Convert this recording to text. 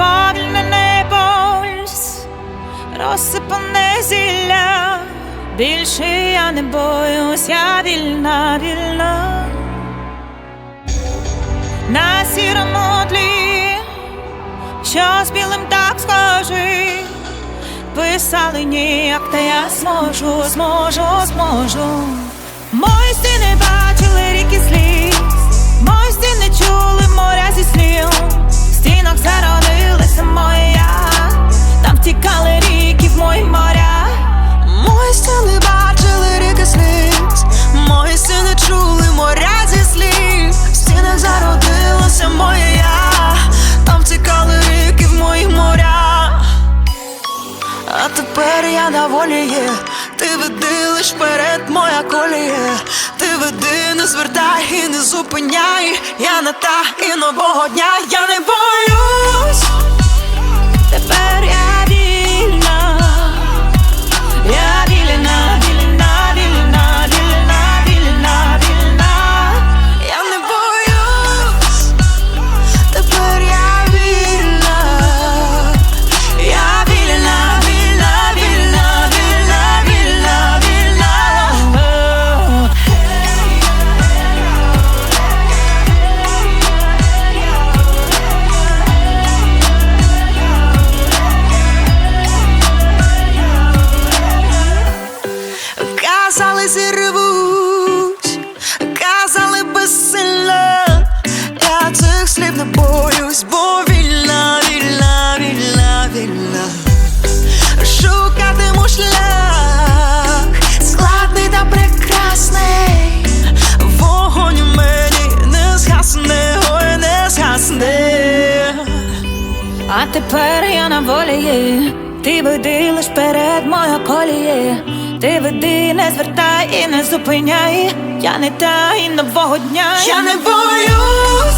сповільнений пульс, розсипане зілля, більше я не боюсь, я вільна, вільна. На сірому тлі, що з білим так схожий, писали ніяк, та я зможу, зможу, зможу. На волі є, ти веди лиш перед моя коліє. Ти веди, не звертай і не зупиняй. Я не та і нового дня, я не А тепер я на волі. Ти веди лиш перед моя коліє. Ти веди, не звертай і не зупиняй. Я не та і нового дня. Я не боюсь,